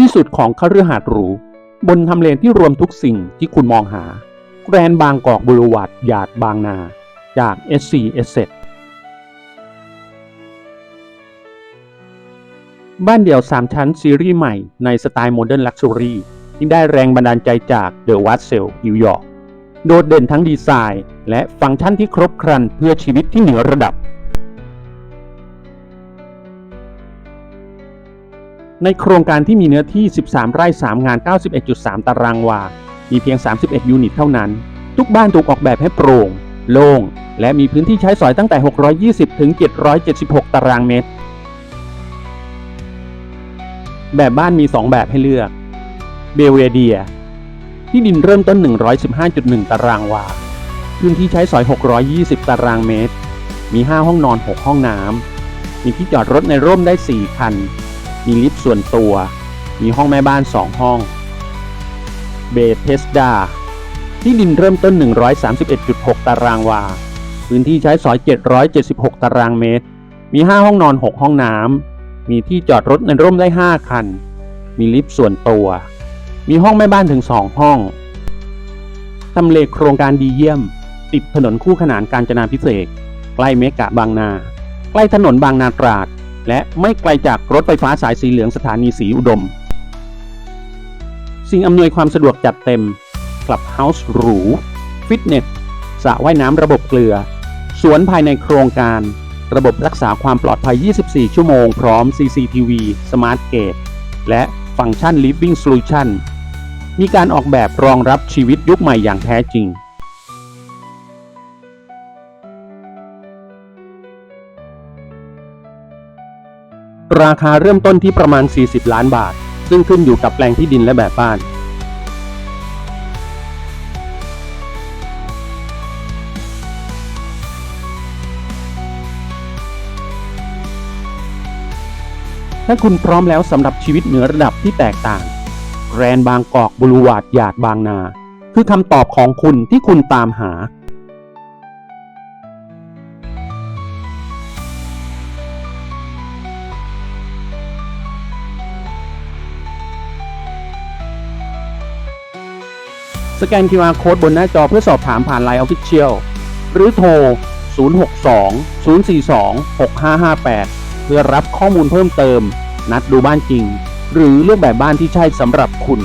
ที่สุดของคฤหาสน์หรู บนทำเลที่รวมทุกสิ่งที่คุณมองหา แกรนบางกอกบูรวาดหยาดบางนา จาก SC s s บ้านเดี่ยว 3 ชั้นซีรีส์ใหม่ในสไตล์โมเดิร์นลักชัวรี่ที่ได้แรงบันดาลใจจากเดอะวัตเซลนิวยอร์กโดดเด่นทั้งดีไซน์ และฟังก์ชันที่ครบครันเพื่อชีวิตที่เหนือระดับ ในโครงการที่มีเนื้อที่ 13 ไร่ 3 งาน 91.3 ตารางวา มีเพียง 31 ยูนิตเท่านั้น ทุกบ้านถูกออกแบบให้โปร่ง โล่ง และมีพื้นที่ใช้สอยตั้งแต่ 620 ถึง 776 ตารางเมตร แบบบ้านมี 2 แบบให้เลือก เบลเวเดีย ที่ดินเริ่มต้น 115.1 ตารางวา พื้นที่ใช้สอย 620 ตารางเมตร มี 5 ห้องนอน 6 ห้องน้ำ มีที่จอดรถในร่มได้ 4 คัน มีลิฟต์ส่วนตัว มีห้องแม่บ้าน 2 ห้อง เบเทสดา ที่ดินเริ่มต้น 131.6 ตารางวา พื้นที่ใช้สอย 776 ตารางเมตร มี 5 ห้องนอน 6 ห้องน้ำ มีที่จอดรถในร่มได้ 5 คัน มีลิฟต์ส่วนตัว มีห้องแม่บ้านถึง 2 ห้อง ทำเลโครงการดีเยี่ยม ติดถนนคู่ขนานการจนาพิเศษกใกล้เมกะบางนา ใกล้ถนนบางนาตราด และไม่ไกลจากรถไฟฟ้าสายสีเหลืองสถานีสีอุดม สิ่งอำนวยความสะดวกจัดเต็มคลับเฮาส์หรู ฟิตเนสสระว่ายน้ำระบบเกลือ สวนภายในโครงการ ระบบรักษาความปลอดภัย 24 ชั่วโมง พร้อม CCTV Smart Gate และฟังก์ชัน Living Solution มีการออกแบบรองรับชีวิตยุคใหม่อย่างแท้จริง ราคาเริ่มต้นที่ประมาณ 40 ล้านบาท ซึ่งขึ้นอยู่กับแปลงที่ดินและแบบบ้าน ถ้าคุณพร้อมแล้วสำหรับชีวิตเหนือระดับที่แตกต่าง แกรนบางกอกบลูวาดหยาดบางนา คือคำตอบของคุณที่คุณตามหา สแกน QR Code บนหน้าจอเพื่อสอบถามผ่าน Line Official หรือโทร 062 042 6558 เพื่อรับข้อมูลเพิ่มเติม นัดดูบ้านจริง หรือเลือกแบบบ้านที่ใช่สำหรับคุณ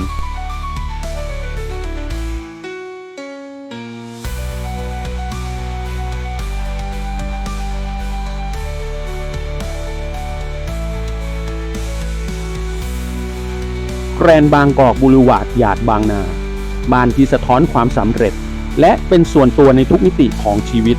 แกรนบางกอกบูรวาดหยาดบางนา บ้านที่สะท้อนความสำเร็จ และเป็นส่วนตัวในทุกมิติของชีวิต